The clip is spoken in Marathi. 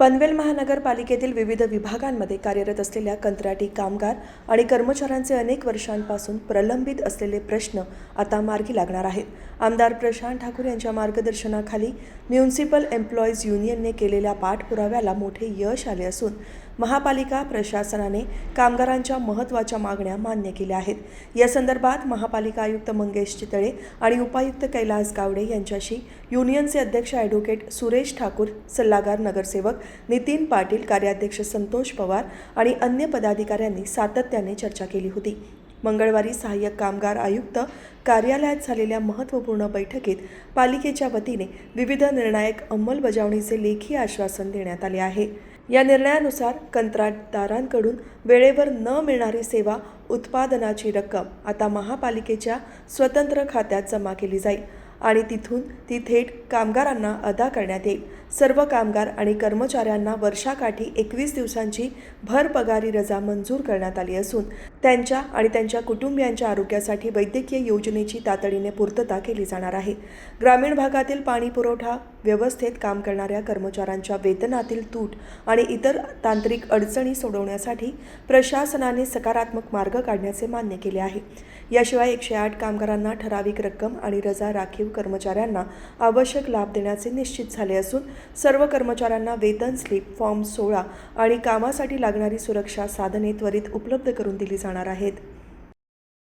पनवेल महानगरपालिकेतील विविध विभागांमध्ये कार्यरत असलेल्या कंत्राटी कामगार आणि कर्मचाऱ्यांचे अनेक वर्षांपासून प्रलंबित असलेले प्रश्न आता मार्गी लागणार आहेत. आमदार प्रशांत ठाकूर यांच्या मार्गदर्शनाखाली म्युन्सिपल एम्प्लॉईज युनियनने केलेल्या पाठपुराव्याला मोठे यश आले असून महापालिका प्रशासनाने कामगारांच्या महत्त्वाच्या मागण्या मान्य केल्या आहेत. या संदर्भात महापालिका आयुक्त मंगेश चितळे आणि उपायुक्त कैलास गावडे यांच्याशी युनियनचे अध्यक्ष ॲडव्होकेट सुरेश ठाकूर सल्लागार नगरसेवक नितीन पाटील कार्याध्यक्ष संतोष पवार आणि अन्य पदाधिकाऱ्यांनी सातत्याने चर्चा केली होती. मंगळवारी सहाय्यक कामगार आयुक्त कार्यालयात झालेल्या महत्त्वपूर्ण बैठकीत पालिकेच्या वतीने विविध निर्णायक अंमलबजावणीचे लेखी आश्वासन देण्यात आले आहे. या निर्णयानुसार कंत्राटदारांकडून वेळेवर न मिळणारी सेवा उत्पादनाची रक्कम आता महापालिकेच्या स्वतंत्र खात्यात जमा केली जाईल आणि तिथून ती थेट कामगारांना अदा करण्यात येईल. सर्व कामगार आणि कर्मचाऱ्यांना वर्षाकाठी एकवीस दिवसांची भरपगारी रजा मंजूर करण्यात आली असून त्यांच्या आणि त्यांच्या कुटुंबियांच्या आरोग्यासाठी वैद्यकीय योजनेची तातडीने पूर्तता केली जाणार आहे. ग्रामीण भागातील पाणी पुरवठा व्यवस्थेत काम करणाऱ्या कर्मचाऱ्यांच्या वेतनातील तूट आणि इतर तांत्रिक अडचणी सोडवण्यासाठी प्रशासनाने सकारात्मक मार्ग काढण्याचे मान्य केले आहे. याशिवाय एकशे आठ कामगारांना ठराविक रक्कम आणि रजा राखीव कर्मचाऱ्यांना आवश्यक लाभ देण्याचे निश्चित झाले असून सर्व कर्मचाऱ्यांना वेतन स्लिप फॉर्म सोळा आणि कामासाठी लागणारी सुरक्षा साधने त्वरित उपलब्ध करून दिली जाणार आहेत.